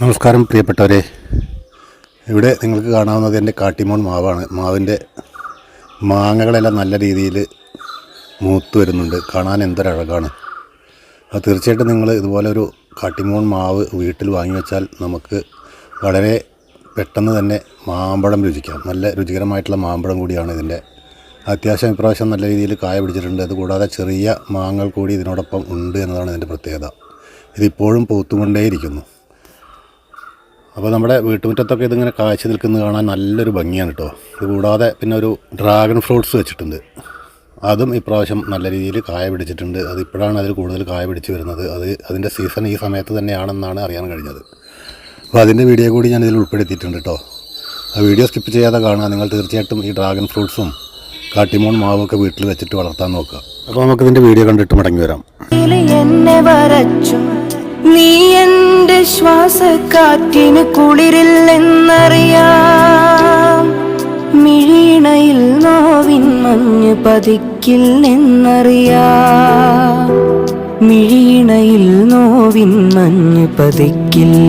നമസ്കാരം പ്രിയപ്പെട്ടവരെ. ഇവിടെ നിങ്ങൾക്ക് കാണാവുന്നത് എന്റെ കാട്ടിമോൺ മാവാണ്. മാവിന്റെ മാങ്ങകളെല്ലാം നല്ല രീതിയിൽ മൂത്ത് വരുന്നുണ്ട്. കാണാൻ എന്തൊരഴകാണ്. അത് തീർച്ചയായിട്ടും നിങ്ങൾ ഇതുപോലെ ഒരു കാട്ടിമോൺ മാവ് വീട്ടിൽ വാങ്ങി വെച്ചാൽ നമുക്ക് വളരെ പെട്ടെന്ന് തന്നെ മാമ്പഴം രുചിക്കാം. നല്ല രുചികരമായിട്ടുള്ള മാമ്പഴം കൂടിയാണ് ഇതിന്റെ. അത്യാവശ്യം ഇപ്രാവശ്യം നല്ല രീതിയിൽ കായ പിടിച്ചിട്ടുണ്ട്. അതുകൂടാതെ ചെറിയ മാങ്ങൾ കൂടി ഇതിനോടൊപ്പം ഉണ്ട് എന്നതാണ് ഇതിന്റെ പ്രത്യേകത. ഇതിപ്പോഴും പൂത്തുകൊണ്ടേയിരിക്കുന്നു. അപ്പോൾ നമ്മുടെ വീട്ടുമുറ്റത്തൊക്കെ ഇതിങ്ങനെ കാഴ്ച നിൽക്കുന്നത് കാണാൻ നല്ലൊരു ഭംഗിയാണ് കേട്ടോ. കൂടാതെ പിന്നെ ഒരു ഡ്രാഗൺ ഫ്രൂട്ട്സ് വെച്ചിട്ടുണ്ട്. അതും ഇപ്രാവശ്യം നല്ല രീതിയിൽ കായ പിടിച്ചിട്ടുണ്ട്. അത് ഇപ്പോഴാണ് അതിൽ കൂടുതൽ കായ പിടിച്ച് വരുന്നത്. അത് അതിന്റെ സീസൺ ഈ സമയത്ത് തന്നെയാണെന്നാണ് അറിയാൻ കഴിഞ്ഞത്. അപ്പോൾ അതിന്റെ വീഡിയോ കൂടി ഞാൻ ഇതിൽ ഉൾപ്പെടുത്തിയിട്ടുണ്ട് കേട്ടോ. ആ വീഡിയോ സ്കിപ്പ് ചെയ്യാതെ കാണുക. നിങ്ങൾ തീർച്ചയായിട്ടും ഈ ഡ്രാഗൺ ഫ്രൂട്ട്സും കാട്ടിമോൺ മാവൊക്കെ വീട്ടിൽ വെച്ചിട്ട് വളർത്താൻ നോക്കുക. അപ്പോൾ നമുക്കിതിന്റെ വീഡിയോ കണ്ടിട്ട് മടങ്ങി വരാം. നീ എന്റെ ശ്വാസക്കാറ്റിന് കുളിരില്ലെന്നറിയാം. മിഴീണയിൽ നോവിൻ മഞ്ഞ് പതിക്കില്ലെന്നറിയാം. നോവിൻ മഞ്ഞ് പതിക്കില്ലെന്നറിയാം.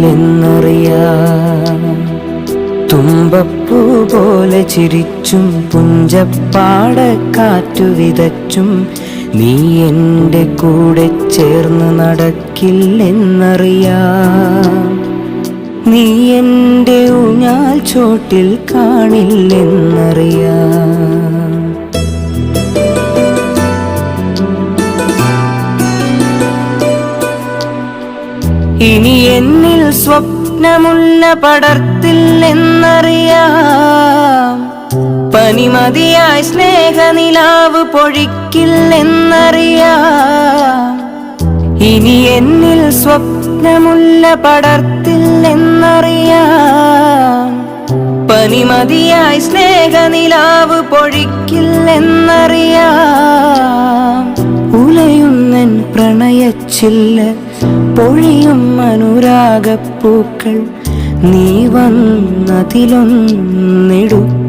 തുമ്പപ്പൂ പോലെ ചിരിച്ചും പുഞ്ചപ്പാട കാറ്റു വിതച്ചും നീ എന്റെ കൂടെ ചേർന്ന് നടക്കില്ലെന്നറിയാം. നീ എന്റെ ഊഞ്ഞാൽ ചോട്ടിൽ കാണില്ലെന്നറിയാം. ഇനി എന്നിൽ സ്വപ്നമുള്ള പടർത്തില്ലെന്നറിയാം. പനിമതിയായി സ്നേഹനിലാവ് പൊഴിക്കില്ലെന്നറിയാം. ഇനി എന്നിൽ സ്വപ്നമുള്ള പടർത്തില്ലെന്നറിയാം. പനിമതിയായി സ്നേഹനിലാവ് പൊഴിക്കില്ലെന്നറിയാം. ഉലയുന്നൻ പ്രണയച്ചില്ല പൊഴിയും അനുരാഗപ്പൂക്കൾ നീ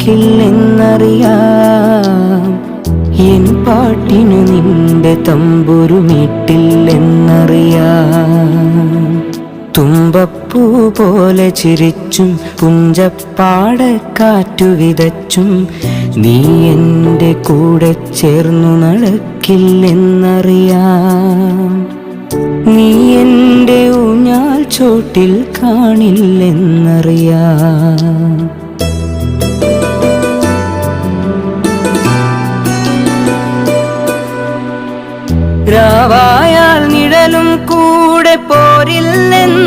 വന്നതിലൊന്നിടുക്കില്ലെന്നറിയാം എൻ പാട്ടിനു നിന്റെ തമ്പുരുമിട്ടില്ലെന്നറിയാം തുമ്പപ്പൂ പോലെ ചിരിച്ചും പുഞ്ചപ്പാട കാറ്റു വിതച്ചും നീ എന്റെ കൂടെ ചേർന്നു നടക്കില്ലെന്നറിയാം. നീ എന്റെ ഊഞ്ഞാൽ ചോട്ടിൽ കാണില്ലെന്നറിയാം. രാവായാൽ നിഴലും കൂടെ പോരില്ലെന്ന്